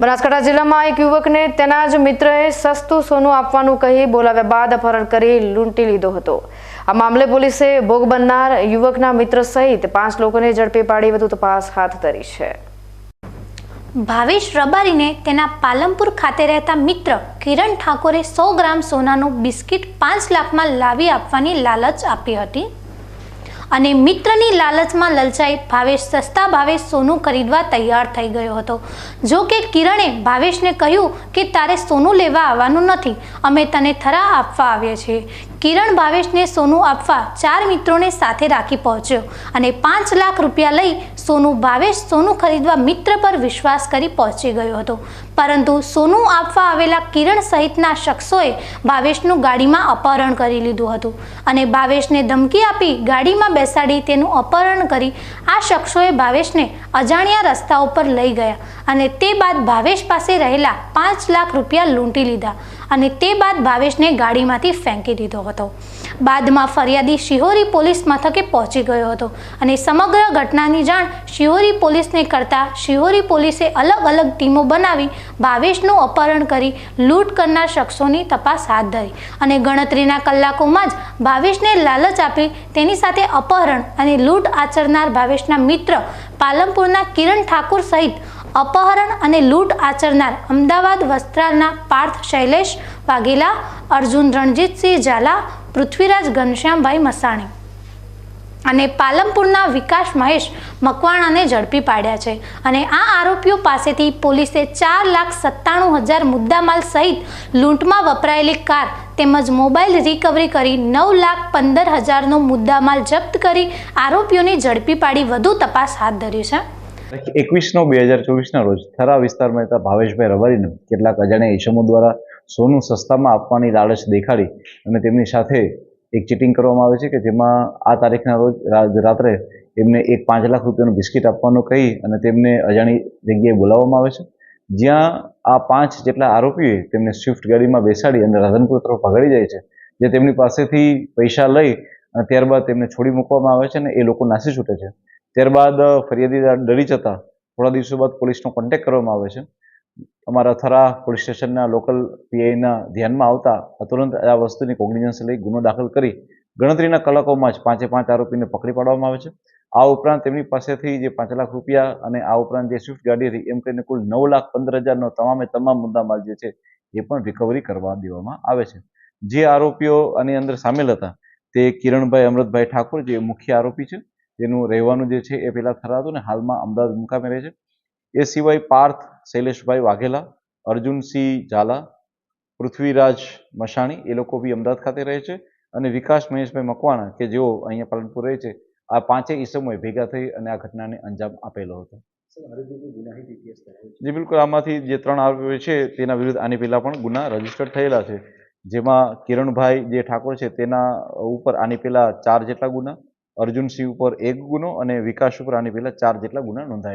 બનાસકાંઠા જિલ્લામાં એક યુવકને તેના જ મિત્રએ સસ્તું સોનું આપવાનું કહી બોલાવ્યા બાદ અપહરણ કરી લૂંટી લીધો હતો. આ મામલે પોલીસે ભોગ બનનાર યુવકના મિત્ર સહિત પાંચ લોકોને ઝડપી પાડી વધુ તપાસ હાથ ધરી છે. ભાવેશ રબારીને તેના પાલમપુર ખાતે રહેતા મિત્ર કિરણ ઠાકોરે સો ગ્રામ સોનાનું બિસ્કિટ પાંચ લાખમાં લાવી આપવાની લાલચ આપી હતી. અને મિત્રની લાલચમાં લલચાઈ ભાવેશ સસ્તા ભાવે સોનું ખરીદવા તૈયાર થઈ ગયો હતો. જો કે કિરણે ભાવેશને કહ્યું કે તારે સોનું લેવા આવવાનું નથી, અમે તને થરા આપવા આવ્યા છીએ. કિરણ ભાવેશને સોનું આપવા ચાર મિત્રોને સાથે રાખી પહોંચ્યો અને પાંચ લાખ રૂપિયા લઈ સોનું ભાવેશ સોનું ખરીદવા મિત્ર પર વિશ્વાસ કરી પહોંચી ગયો હતો. પરંતુ સોનું આપવા આવેલા કિરણ સહિતના શખ્સોએ ભાવેશનું ગાડીમાં અપહરણ કરી લીધું હતું અને ભાવેશને ધમકી આપી ગાડીમાં બેસાડી તેનું અપહરણ કરી આ શખ્સોએ ભાવેશને અજાણ્યા રસ્તા ઉપર લઈ ગયા. અને તે બાદ ભાવેશ પાસે રહેલા પાંચ લાખ રૂપિયા લૂંટી લીધા અને તે બાદ ભાવેશને ગાડીમાંથી ફેંકી દીધો હતો. બાદમાં ફરિયાદી શિહોરી પોલીસ મથકે પહોંચી ગયો હતો અને સમગ્ર ઘટનાની જાણ શિહોરી પોલીસને કરતાં શિહોરી પોલીસે અલગ અલગ ટીમો બનાવી ભાવેશનું અપહરણ કરી લૂંટ કરનાર શખ્સોની તપાસ હાથ ધરી અને ગણતરીના કલાકોમાં જ ભાવેશને લાલચ આપી તેની સાથે અપહરણ અને લૂંટ આચરનાર ભાવેશના મિત્ર પાલમપુરના કિરણ ઠાકુર સહિત અપહરણ અને લૂંટ આચરનાર અમદાવાદ વસ્ત્રાલના પાર્થ શૈલેષ વાઘેલા, અર્જુન રણજીતસિંહ ઝાલા, પૃથ્વીરાજ ઘનશ્યામભાઈ મસાણી અને પાલમપુરના વિકાસ મહેશ મકવાણાને ઝડપી પાડ્યા છે. અને આ આરોપીઓ પાસેથી પોલીસે ચાર લાખ સત્તાણું હજાર મુદ્દામાલ સહિત લૂંટમાં વપરાયેલી કાર તેમજ મોબાઈલ રિકવરી કરી નવ લાખ પંદર હજારનો મુદ્દામાલ જપ્ત કરી આરોપીઓને ઝડપી પાડી વધુ તપાસ હાથ ધરી છે. એકવીસ નો બે હજાર ચોવીસના રોજ થરા વિસ્તારમાં રહેતા ભાવેશભાઈ રબારીને કેટલાક અજાણ્યા ઇસમો દ્વારા સોનું સસ્તામાં આપવાની લાલચ દેખાડી અને તેમની સાથે એક ચીટિંગ કરવામાં આવે છે કે જેમાં આ તારીખના રોજ રાત્રે એમને એક પાંચ લાખ રૂપિયાનું બિસ્કિટ આપવાનું કહી અને તેમને અજાણી જગ્યાએ બોલાવવામાં આવે છે. જ્યાં આ પાંચ જેટલા આરોપીએ તેમને સ્વિફ્ટ ગાડીમાં બેસાડી અને રાધનપુર તરફ ભગાડી જાય છે, જે તેમની પાસેથી પૈસા લઈ અને ત્યારબાદ તેમને છોડી મૂકવામાં આવે છે અને એ લોકો નાસી છૂટે છે. ત્યારબાદ ફરિયાદી ડરી જતા થોડા દિવસો બાદ પોલીસનો કોન્ટેક કરવામાં આવે છે. અમારા થરા પોલીસ સ્ટેશનના લોકલ પીઆઈના ધ્યાનમાં આવતા તુરંત આ વસ્તુની કોગ્નિઝન્સ લઈ ગુનો દાખલ કરી ગણતરીના કલાકોમાં જ પાંચે પાંચ આરોપીને પકડી પાડવામાં આવે છે. આ ઉપરાંત તેમની પાસેથી જે પાંચ લાખ રૂપિયા અને આ ઉપરાંત જે સ્વિફ્ટ ગાડી હતી, એમ કરીને કુલ નવ લાખ પંદર હજારનો તમામે તમામ મુદ્દામાલ જે છે, એ પણ રિકવરી કરવા દેવામાં આવે છે. જે આરોપીઓ આની અંદર સામેલ હતા, તે કિરણભાઈ અમૃતભાઈ ઠાકોર, જે મુખ્ય આરોપી છે જેનું રહેવાનું જે છે એ પહેલાં થરા હતું ને હાલમાં અમદાવાદ મુકામે રહે છે. એ સિવાય પાર્થ શૈલેષભાઈ વાઘેલા અર્જુનસિંહ ઝાલા પૃથ્વીરાજ મશાણી એ લોકો બી અમદાવાદ ખાતે રહે છે. અને વિકાસ મહેશભાઈ મકવાણા કે જેઓ અહીંયા પાલનપુર રહે છે આ પાંચેય ઈસમોએ ભેગા થઈ અને આ ઘટનાને અંજામ આપેલો હતો. જી બિલકુલ. આમાંથી જે ત્રણ આરોપીઓ છે તેના વિરુદ્ધ આની પહેલાં પણ ગુના રજિસ્ટર થયેલા છે. જેમાં કિરણભાઈ જે ઠાકોર છે તેના ઉપર આની પહેલાં ચાર જેટલા ગુના અર્જુનસિંહ ઉપર એક ગુનો અને વિકાસ ઉપર આની પહેલા ચાર જેટલા ગુના નોંધાયેલા